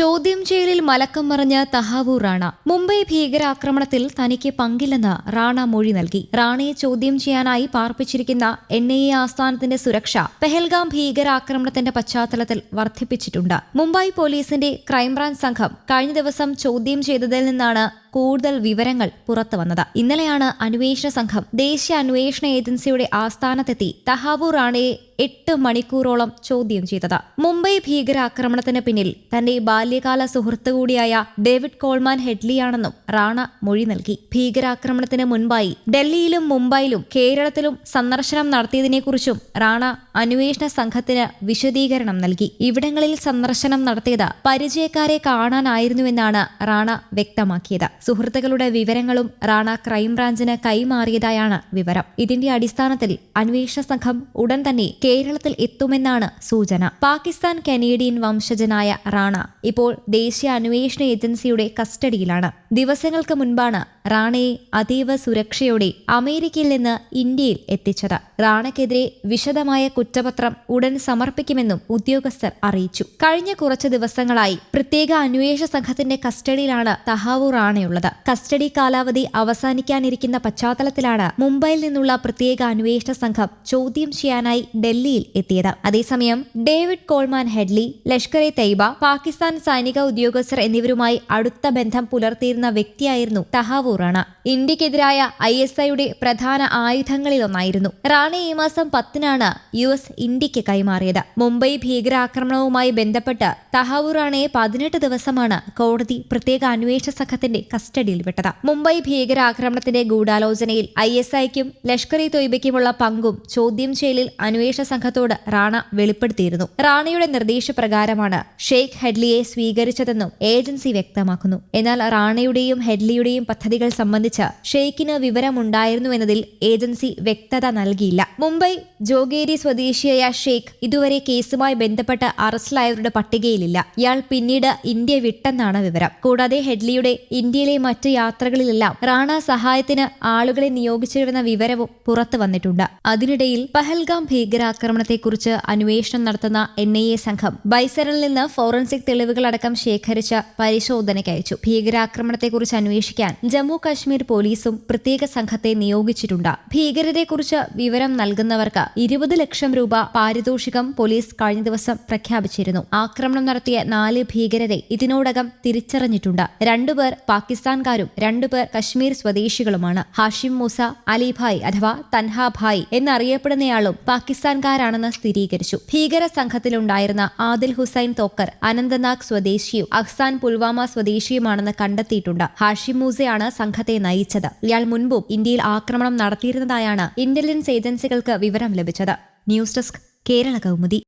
ചോദ്യം ചെയ്യലിൽ മലക്കം മറിഞ്ഞ തഹാവൂർ റാണ. മുംബൈ ഭീകരാക്രമണത്തിൽ തനിക്ക് പങ്കില്ലെന്ന് റാണ മൊഴി നൽകി. റാണയെ ചോദ്യം ചെയ്യാനായി പാർപ്പിച്ചിരിക്കുന്ന എൻ ഐ എ ആസ്ഥാനത്തിന്റെ സുരക്ഷ പെഹൽഗാം ഭീകരാക്രമണത്തിന്റെ പശ്ചാത്തലത്തിൽ വർദ്ധിപ്പിച്ചിട്ടുണ്ട്. മുംബൈ പോലീസിന്റെ ക്രൈംബ്രാഞ്ച് സംഘം കഴിഞ്ഞ ദിവസം ചോദ്യം ചെയ്തതിൽ നിന്നാണ് കൂടുതൽ വിവരങ്ങൾ പുറത്തുവന്നത് ഇന്നലെയാണ് അന്വേഷണ സംഘം ദേശീയ അന്വേഷണ ഏജൻസിയുടെ ആസ്ഥാനത്തെത്തി തഹാവൂർ റാണയെ എട്ട് മണിക്കൂറോളം ചോദ്യം ചെയ്തത്. മുംബൈ ഭീകരാക്രമണത്തിന് പിന്നിൽ തന്റെ ബാല്യകാല സുഹൃത്തു കൂടിയായ ഡേവിഡ് കോൾമാൻ ഹെഡ്ലിയാണെന്നും റാണ മൊഴി നൽകി. ഭീകരാക്രമണത്തിന് മുൻപായി ഡൽഹിയിലും മുംബൈയിലും കേരളത്തിലും സന്ദർശനം നടത്തിയതിനെക്കുറിച്ചും റാണ അന്വേഷണ സംഘത്തിന് വിശദീകരണം നൽകി. ഇവിടങ്ങളിൽ സന്ദർശനം നടത്തിയത് പരിചയക്കാരെ കാണാനായിരുന്നുവെന്നാണ് റാണ വ്യക്തമാക്കിയത്. സുഹൃത്തുക്കളുടെ വിവരങ്ങളും റാണ ക്രൈംബ്രാഞ്ചിന് കൈമാറിയതായാണ് വിവരം. ഇതിന്റെ അടിസ്ഥാനത്തിൽ അന്വേഷണ സംഘം ഉടൻ തന്നെ കേരളത്തിൽ എത്തുമെന്നാണ് സൂചന. പാകിസ്ഥാൻ കനേഡിയൻ വംശജനായ റാണ ഇപ്പോൾ ദേശീയ അന്വേഷണ ഏജൻസിയുടെ കസ്റ്റഡിയിലാണ്. ദിവസങ്ങൾക്ക് മുൻപാണ് റാണയെ അതീവ സുരക്ഷയോടെ അമേരിക്കയിൽ നിന്ന് ഇന്ത്യയിൽ എത്തിച്ചത്. റാണയ്ക്കെതിരെ വിശദമായ കുറ്റപത്രം ഉടൻ സമർപ്പിക്കുമെന്നും ഉദ്യോഗസ്ഥർ അറിയിച്ചു. കഴിഞ്ഞ കുറച്ച് ദിവസങ്ങളായി പ്രത്യേക അന്വേഷണ സംഘത്തിന്റെ കസ്റ്റഡിയിലാണ് തഹാവു റാണയുള്ളത്. കസ്റ്റഡി കാലാവധി അവസാനിക്കാനിരിക്കുന്ന പശ്ചാത്തലത്തിലാണ് മുംബൈയിൽ നിന്നുള്ള പ്രത്യേക അന്വേഷണ സംഘം ചോദ്യം ചെയ്യാനായി ഡൽഹിയിൽ എത്തിയത്. അതേസമയം David Coleman Headley Lashkar e Taiba Pakistan സൈനിക ഉദ്യോഗസ്ഥർ എന്നിവരുമായി അടുത്ത ബന്ധം പുലർത്തിയിരുന്ന വ്യക്തിയായിരുന്നു തഹാവൂർ റാണ ഇന്ത്യക്കെതിരായ ഐ എസ് ഐയുടെ പ്രധാന ആയുധങ്ങളിലൊന്നായിരുന്നു. റാണി ഈ മാസം പത്തിനാണ് യു എസ് ഇന്ത്യയ്ക്ക് കൈമാറിയത്. മുംബൈ ഭീകരാക്രമണവുമായി ബന്ധപ്പെട്ട് തഹാവൂർ റാണയെ പതിനെട്ട് ദിവസമാണ് കോടതി പ്രത്യേക അന്വേഷണ സംഘത്തിന്റെ കസ്റ്റഡിയിൽ വിട്ടത്. മുംബൈ ഭീകരാക്രമണത്തിന്റെ ഗൂഢാലോചനയിൽ ഐ എസ് ഐക്കും ലഷ്കർ ഇ തൊയ്ബയ്ക്കുമുള്ള പങ്കും ചോദ്യം ചെയ്യലിൽ അന്വേഷണ സംഘത്തോട് റാണ വെളിപ്പെടുത്തിയിരുന്നു. റാണയുടെ നിർദ്ദേശപ്രകാരമാണ് ഷെയ്ഖ് ഹെഡ്ലിയെ സ്വീകരിച്ചതെന്നും ഏജൻസി വ്യക്തമാക്കുന്നു. എന്നാൽ റാണയുടെയും ഹെഡ്ലിയുടെയും പദ്ധതികൾ സംബന്ധിച്ച് ഷെയ്ഖിന് വിവരമുണ്ടായിരുന്നുവെന്നതിൽ ഏജൻസി വ്യക്തത നൽകിയില്ല. മുംബൈ ജോഗേരി സ്വദേശിയായ ഷെയ്ഖ് ഇതുവരെ കേസുമായി ബന്ധപ്പെട്ട് അറസ്റ്റിലായവരുടെ പട്ടികയിലില്ല. ഇയാൾ പിന്നീട് ഇന്ത്യ വിട്ടെന്നാണ് വിവരം. കൂടാതെ ഹെഡ്ലിയുടെ ഇന്ത്യയിലെ മറ്റ് യാത്രകളിലെല്ലാം റാണ സഹായത്തിന് ആളുകളെ നിയോഗിച്ചിരുന്ന വിവരവും പുറത്തു വന്നിട്ടുണ്ട്. അതിനിടയിൽ പഹൽഗാം ഭീകരാക്രമണത്തെക്കുറിച്ച് അന്വേഷണം നടത്തുന്ന എൻ ഐ എ സംഘം ബൈസറിൽ നിന്ന് ഫോറൻസിക് തെളിവുകളടക്കം ശേഖരിച്ച് പരിശോധനയ്ക്ക് അയച്ചു ഭീകരാക്രമണത്തെക്കുറിച്ച് അന്വേഷിക്കാൻ ജമ്മു കാശ്മീർ പോലീസും പ്രത്യേക സംഘത്തെ നിയോഗിച്ചിട്ടുണ്ട്. ഭീകരരെക്കുറിച്ച് വിവരം നൽകുന്നവർക്ക് ഇരുപത് ലക്ഷം രൂപ പാരിതോഷികം പോലീസ് കഴിഞ്ഞ ദിവസം പ്രഖ്യാപിച്ചിരുന്നു. ആക്രമണം നടത്തിയ നാല് ഭീകരരെ ഇതിനോടകം തിരിച്ചറിഞ്ഞിട്ടുണ്ട്. രണ്ടുപേർ പാകിസ്ഥാൻകാരും രണ്ടുപേർ കശ്മീർ സ്വദേശികളുമാണ്. ഹാഷിം മൂസ അലിഭായ് അഥവാ തൻഹാഭായ് എന്നറിയപ്പെടുന്നയാളും പാകിസ്ഥാൻകാരാണെന്ന് സ്ഥിരീകരിച്ചു. ഭീകര സംഘത്തിലുണ്ടായിരുന്ന ആദിൽ ഹുസൈൻ തോക്കർ അനന്തനാഗ് സ്വദേശിയും അഹ്സാൻ പുൽവാമ സ്വദേശിയുമാണെന്ന് കണ്ടെത്തിയിട്ടുണ്ട്. ഹാഷിം മൂസയാണ് സംഘത്തെ നയിച്ചത്. ഇയാൾ മുൻപും ഇന്ത്യയിൽ ആക്രമണം നടത്തിയിരുന്നതായാണ് ഇന്റലിജൻസ് ഏജൻസികൾക്ക് വിവരം ലഭിച്ചത്. News desk Kerala Kaumudi.